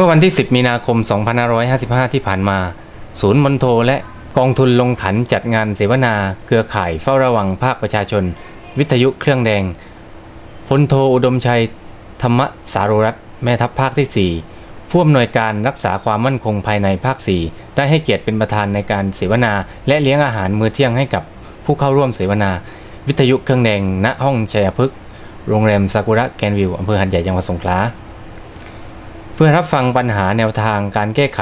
มื่อวันที่ 10 มีนาคม 2555 ที่ผ่านมา ศูนย์มณโทและกองทุนลงขันจัดงานเสวนาเครือข่ายเฝ้าระวังภาคประชาชน วิทยุเครื่องแดงพลโทอุดมชัย ธรรมสารุรัตแม่ทัพภาคที่ 4 ผู้อำนวยการรักษาความมั่นคงภายในภาค 4 ได้ให้เกียรติเป็นประธานในการเสวนา และเลี้ยงอาหารมื้อเที่ยงให้กับผู้เข้าร่วมเสวนา วิทยุเครื่องแดงณห้องชัยพฤกษ์โรงแรมซากุระแกนวิวอำเภอหันใหญ่จังหวัดสงขลา พื่อรับฟังปัญหาแนวทางการแก้ไข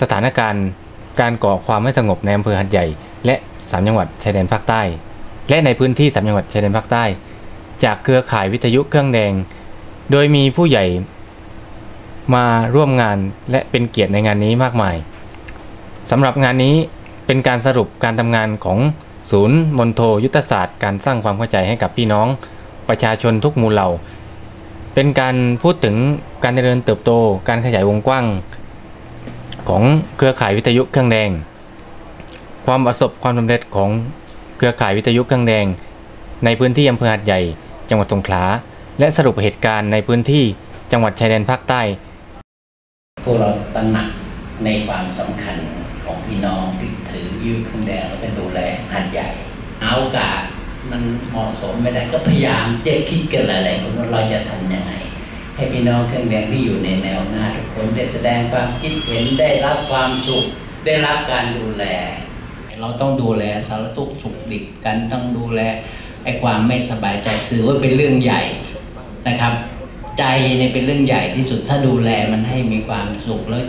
สถานการณ์ การก่อความไม่สงบในอำเภอหัดใหญ่ และสามจังหวัดชายแดนภาคใต้ และในพื้นที่สามจังหวัดชายแดนภาคใต้ จากเครือข่ายวิทยุเครื่องแดง โดยมีผู้ใหญ่มาร่วมงานและเป็นเกียรติในงานนี้มากมายสำหรับงานนี้เป็นการสรุปการทำงานของศูนย์มณโทยุทธศาสตร์ การสร้างความเข้าใจให้กับพี่น้อง ประชาชนทุกหมู่เหล่า เป็นการพูดถึงการเจริญเติบโต การขยายวงกว้าง ของเครือข่ายวิทยุเครื่องแดง ความประสบความสำเร็จของเครือข่ายวิทยุเครื่องแดง ในพื้นที่อำเภอหาดใหญ่ จังหวัดสงขลา และสรุปเหตุการณ์ในพื้นที่จังหวัดชายแดนภาคใต้พวกเราตระหนักในความสำคัญของพี่น้องที่ถือวิวเครื่องแดงแล้วก็นดูแลหัดใหญ่เอาโอกาส มันเหมาะสมไม่ได้ก็พยายามเจ๊คิดกันหลายๆคนว่าเราจะทำยังไงให้พี่น้องเครื่องแดงที่อยู่ในแนวหน้าทุกคนได้แสดงความคิดเห็นได้รับความสุข ได้รับการดูแล เราต้องดูแลสารทุกข์สุขดิบกันต้องดูแลไอ้ความไม่สบายใจถือว่าเป็นเรื่องใหญ่นะครับ ใจเนี่ยเป็นเรื่องใหญ่ที่สุดถ้าดูแลมันให้มีความสุขแล้ว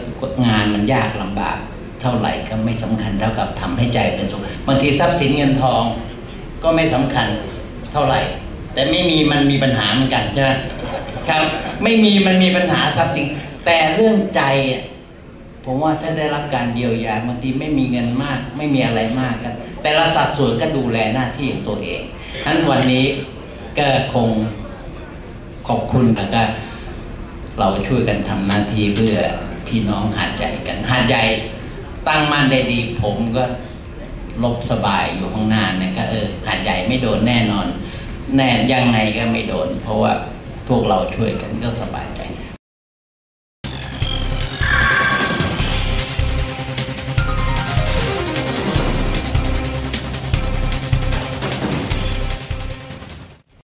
งานมันยากลำบากเท่าไหร่ก็ไม่สำคัญเท่ากับทำให้ใจเป็นสุขบางทีทรัพย์สินเงินทอง ก็ไม่สำคัญเท่าไหร่ แต่ไม่มีมันมีปัญหาเหมือนกันใช่ไหมครับไม่มีมันมีปัญหาทรัพย์สินแต่เรื่องใจอะผมว่าถ้าได้รับการเยียวยาบางทีไม่มีเงินมาก ไม่มีอะไรมากกัน แต่ละสัดส่วนก็ดูแลหน้าที่ของตัวเองฉะนั้นวันนี้ก็คงขอบคุณแล้วก็เราช่วยกันทำหน้าที่เพื่อพี่น้องหาดใหญ่กันหาดใหญ่ตั้งมั่นได้ดี ผมก็ ลบสบายอยู่ข้างหน้านะก็เออหาดใหญ่ไม่โดนแน่นอน แน่ยังไงก็ไม่โดน เพราะว่าพวกเราช่วยกันก็สบายใจ